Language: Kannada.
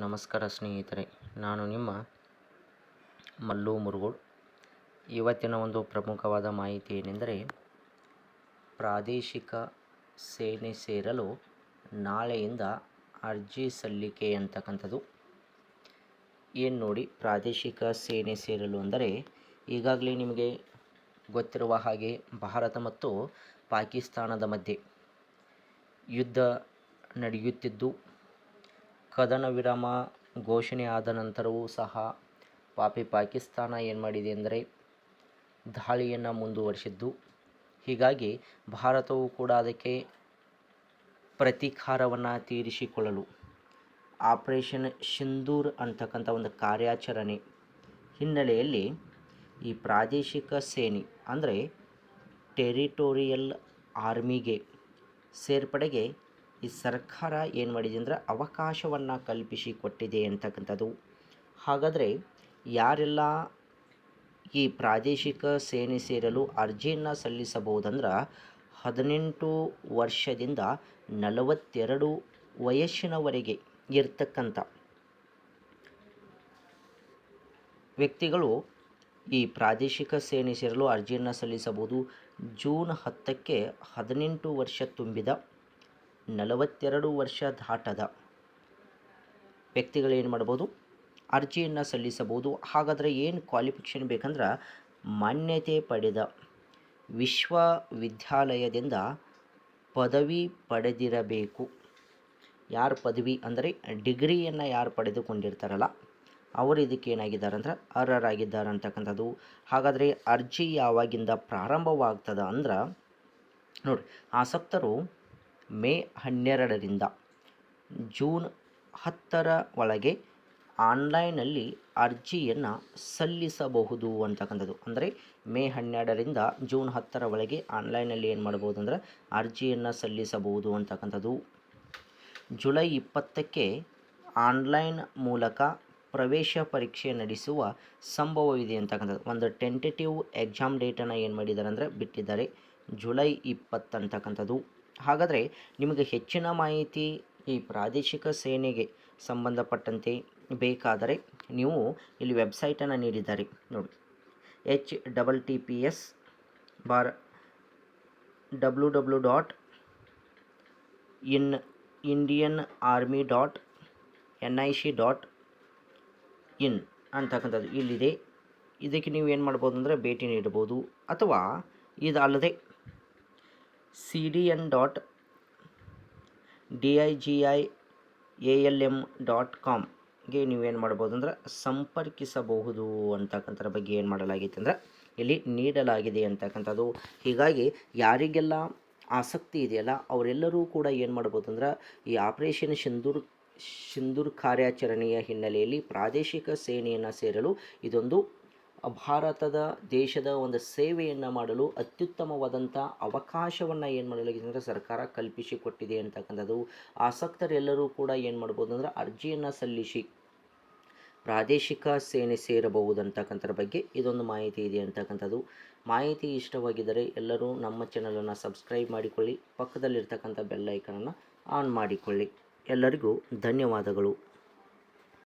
ನಮಸ್ಕಾರ ಸ್ನೇಹಿತರೆ, ನಾನು ನಿಮ್ಮ ಮಲ್ಲು ಮುರುಗೋಡ್. ಇವತ್ತಿನ ಒಂದು ಪ್ರಮುಖವಾದ ಮಾಹಿತಿ ಏನೆಂದರೆ, ಪ್ರಾದೇಶಿಕ ಸೇನೆ ಸೇರಲು ನಾಳೆಯಿಂದ ಅರ್ಜಿ ಸಲ್ಲಿಕೆ ಅಂತಕ್ಕಂಥದ್ದು. ಏನು ನೋಡಿ, ಪ್ರಾದೇಶಿಕ ಸೇನೆ ಸೇರಲು ಅಂದರೆ, ಈಗಾಗಲೇ ನಿಮಗೆ ಗೊತ್ತಿರುವ ಹಾಗೆ ಭಾರತ ಮತ್ತು ಪಾಕಿಸ್ತಾನದ ಮಧ್ಯೆ ಯುದ್ಧ ನಡೆಯುತ್ತಿದ್ದು. ಕದನ ವಿರಾಮ ಘೋಷಣೆ ಆದ ನಂತರವೂ ಸಹ ಪಾಪಿ ಪಾಕಿಸ್ತಾನ ಏನು ಮಾಡಿದೆ ಅಂದರೆ ದಾಳಿಯನ್ನು ಮುಂದುವರಿಸಿದ್ದು. ಹೀಗಾಗಿ ಭಾರತವು ಕೂಡ ಅದಕ್ಕೆ ಪ್ರತೀಕಾರವನ್ನು ತೀರಿಸಿಕೊಳ್ಳಲು ಆಪರೇಷನ್ ಸಿಂಧೂರ್ ಅಂತಕ್ಕಂಥ ಒಂದು ಕಾರ್ಯಾಚರಣೆ ಹಿನ್ನೆಲೆಯಲ್ಲಿ ಈ ಪ್ರಾದೇಶಿಕ ಸೇನೆ ಅಂದರೆ ಟೆರಿಟೋರಿಯಲ್ ಆರ್ಮಿಗೆ ಸೇರ್ಪಡೆಗೆ ಈ ಸರ್ಕಾರ ಏನು ಮಾಡಿದೆ ಅಂದರೆ ಅವಕಾಶವನ್ನು ಕಲ್ಪಿಸಿ ಕೊಟ್ಟಿದೆ ಅಂತಕ್ಕಂಥದ್ದು. ಹಾಗಾದರೆ ಯಾರೆಲ್ಲ ಈ ಪ್ರಾದೇಶಿಕ ಸೇನೆ ಸೇರಲು ಅರ್ಜಿಯನ್ನು ಸಲ್ಲಿಸಬಹುದಂದ್ರೆ ಹದಿನೆಂಟು ವರ್ಷದಿಂದ ನಲವತ್ತೆರಡು ವಯಸ್ಸಿನವರೆಗೆ ಇರ್ತಕ್ಕಂಥ ವ್ಯಕ್ತಿಗಳು ಈ ಪ್ರಾದೇಶಿಕ ಸೇನೆ ಸೇರಲು ಅರ್ಜಿಯನ್ನು ಸಲ್ಲಿಸಬಹುದು. ಜೂನ್ ಹತ್ತಕ್ಕೆ ಹದಿನೆಂಟು ವರ್ಷ ತುಂಬಿದ ನಲವತ್ತೆರಡು ವರ್ಷ ದಾಟದ ಏನು ಮಾಡ್ಬೋದು? ಅರ್ಜಿಯನ್ನು ಸಲ್ಲಿಸಬಹುದು. ಹಾಗಾದರೆ ಏನು ಕ್ವಾಲಿಫಿಕೇಷನ್ ಬೇಕಂದ್ರೆ ಮಾನ್ಯತೆ ಪಡೆದ ವಿಶ್ವವಿದ್ಯಾಲಯದಿಂದ ಪದವಿ ಪಡೆದಿರಬೇಕು. ಯಾರು ಪದವಿ ಅಂದರೆ ಡಿಗ್ರಿಯನ್ನು ಯಾರು ಪಡೆದುಕೊಂಡಿರ್ತಾರಲ್ಲ, ಅವರು ಇದಕ್ಕೆ ಏನಾಗಿದ್ದಾರೆ ಅಂದ್ರೆ ಅರ್ಹರಾಗಿದ್ದಾರೆ ಅಂತಕ್ಕಂಥದ್ದು. ಹಾಗಾದರೆ ಅರ್ಜಿ ಯಾವಾಗಿಂದ ಪ್ರಾರಂಭವಾಗ್ತದ ಅಂದ್ರೆ ನೋಡಿ ಆಸಕ್ತರು ಮೇ ಹನ್ನೆರಡರಿಂದ ಜೂನ್ ಹತ್ತರ ಒಳಗೆ ಆನ್ಲೈನಲ್ಲಿ ಅರ್ಜಿಯನ್ನು ಸಲ್ಲಿಸಬಹುದು ಅಂತಕ್ಕಂಥದ್ದು. ಅಂದರೆ ಮೇ ಹನ್ನೆರಡರಿಂದ ಜೂನ್ ಹತ್ತರ ಒಳಗೆ ಆನ್ಲೈನಲ್ಲಿ ಏನು ಮಾಡ್ಬೋದು ಅಂದರೆ ಅರ್ಜಿಯನ್ನು ಸಲ್ಲಿಸಬಹುದು ಅಂತಕ್ಕಂಥದ್ದು. ಜುಲೈ ಇಪ್ಪತ್ತಕ್ಕೆ ಆನ್ಲೈನ್ ಮೂಲಕ ಪ್ರವೇಶ ಪರೀಕ್ಷೆ ನಡೆಸುವ ಸಂಭವವಿದೆ ಅಂತಕ್ಕಂಥದ್ದು. ಒಂದು ಟೆಂಟೇಟಿವ್ ಎಕ್ಸಾಮ್ ಡೇಟನ್ನು ಏನು ಮಾಡಿದ್ದಾರೆ ಅಂದರೆ ಬಿಟ್ಟಿದ್ದಾರೆ ಜುಲೈ ಇಪ್ಪತ್ತಂತಕ್ಕಂಥದ್ದು. ಹಾಗಾದರೆ ನಿಮಗೆ ಹೆಚ್ಚಿನ ಮಾಹಿತಿ ಈ ಪ್ರಾದೇಶಿಕ ಸೇನೆಗೆ ಸಂಬಂಧಪಟ್ಟಂತೆ ಬೇಕಾದರೆ ನೀವು ಇಲ್ಲಿ ವೆಬ್ಸೈಟನ್ನು ನೀಡಿದ್ದಾರೆ ನೋಡಿ. H double T P S bar W W dot in Indian army dot N I C dot in ಅಂತಕ್ಕಂಥದ್ದು ಇಲ್ಲಿದೆ. ಇದಕ್ಕೆ ನೀವು ಏನು ಮಾಡ್ಬೋದು ಅಂದರೆ ಭೇಟಿ ನೀಡ್ಬೋದು ಅಥವಾ ಇದಲ್ಲದೆ C D N dot D I G I A L M dot ಕಾಮ್ಗೆ ನೀವೇನು ಮಾಡ್ಬೋದು ಅಂದ್ರೆ ಸಂಪರ್ಕಿಸಬಹುದು ಅಂತಕ್ಕಂಥದ್ರ ಬಗ್ಗೆ ಏನು ಮಾಡಲಾಗಿತ್ತು ಅಂದರೆ ಇಲ್ಲಿ ನೀಡಲಾಗಿದೆ ಅಂತಕ್ಕಂಥದ್ದು. ಹೀಗಾಗಿ ಯಾರಿಗೆಲ್ಲ ಆಸಕ್ತಿ ಇದೆಯಲ್ಲ, ಅವರೆಲ್ಲರೂ ಕೂಡ ಏನು ಮಾಡ್ಬೋದು ಅಂದ್ರೆ ಈ ಆಪರೇಷನ್ ಸಿಂಧೂರ್ ಸಿಂಧೂರ್ ಕಾರ್ಯಾಚರಣೆಯ ಹಿನ್ನೆಲೆಯಲ್ಲಿ ಪ್ರಾದೇಶಿಕ ಸೇನೆಯನ್ನು ಸೇರಲು ಇದೊಂದು ಭಾರತದ ದೇಶದ ಒಂದು ಸೇವೆಯನ್ನು ಮಾಡಲು ಅತ್ಯುತ್ತಮವಾದಂಥ ಅವಕಾಶವನ್ನು ಏನು ಮಾಡಲಾಗಿದೆ ಅಂದರೆ ಸರ್ಕಾರ ಕಲ್ಪಿಸಿಕೊಟ್ಟಿದೆ ಅಂತಕ್ಕಂಥದ್ದು. ಆಸಕ್ತರೆಲ್ಲರೂ ಕೂಡ ಏನು ಮಾಡ್ಬೋದು ಅಂದರೆ ಅರ್ಜಿಯನ್ನು ಸಲ್ಲಿಸಿ ಪ್ರಾದೇಶಿಕ ಸೇನೆ ಸೇರಬಹುದಂತಕ್ಕಂಥದ್ರ ಬಗ್ಗೆ ಇದೊಂದು ಮಾಹಿತಿ ಇದೆ ಅಂತಕ್ಕಂಥದ್ದು. ಮಾಹಿತಿ ಇಷ್ಟವಾಗಿದ್ದರೆ ಎಲ್ಲರೂ ನಮ್ಮ ಚಾನಲನ್ನು ಸಬ್ಸ್ಕ್ರೈಬ್ ಮಾಡಿಕೊಳ್ಳಿ, ಪಕ್ಕದಲ್ಲಿರ್ತಕ್ಕಂಥ ಬೆಲ್ಲೈಕನನ್ನು ಆನ್ ಮಾಡಿಕೊಳ್ಳಿ. ಎಲ್ಲರಿಗೂ ಧನ್ಯವಾದಗಳು.